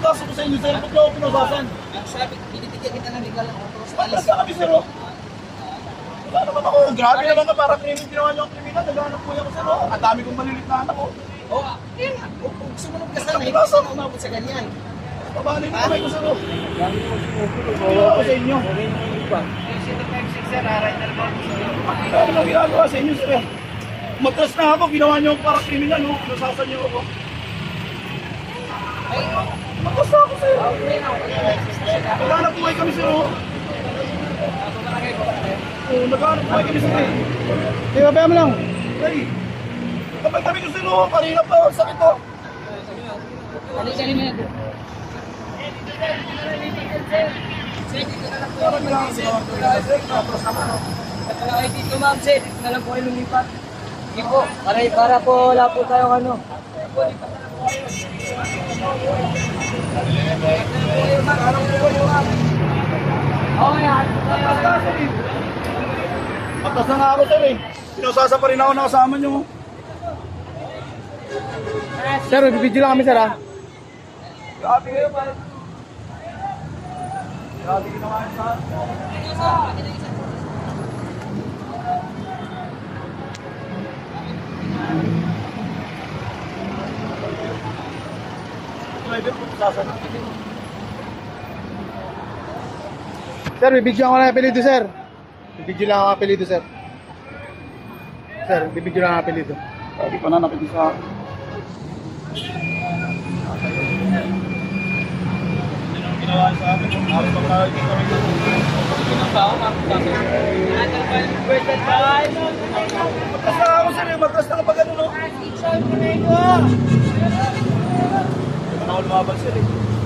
pinabasa ko sa inyo, sir. Ba't niyo ako pinabasan? Ang sabi, binibigyan kita ng legal ng autos. Matras na kami, sir. oh. Wala naman ako. Grabe naman ka para krimin ginawa niyo ang kriminal. Naghanap po ako, sir. oh. Ang dami kong malilit na anak ko. Oo, oh, yun nga. Kung sumunod ka sana, hindi ka na umabot sa ganyan. Pabalin mo kamay ko, sir. oh. Wala ako sa inyo. Ano nang ginagawa sa inyo, sir? Matras na ako. Ginawa niyo ako para kriminal. oh. Nasasan niyo ako. Matras na sir. Naghanap buhay kami, sir. oh. Oo, naghanap buhay kami, sir. eh. Di ba, mo lang. Hey, kapag kami ko sir, oh, kanina pa, sakit oh. Halika rin na. Lang oh. Wala kayo dito ma'am. Dito na lang po kayo lumipat. Sige po. Para, para po wala po tayong ano. Okay, Eh. Matras na nga ako, sir, eh. Pinusasa pa rin ako na kasama niyo. oh. Sir, bibidyo lang kami, sir, ha? Grabe kayo, pare. Grabe ginawa sa. Private po, sasa Sir, bibidyo ako ng apelido, sir. Bibidyo lang ako ng apelido, sir. Sir, bibidyo lang ang apelido. Grabe pa na napiti sa akin. Ginawa sa akin, halos magkakalit kami Matras na ako sir, eh. matras na kapag ano no. Na ako lumaban sir eh.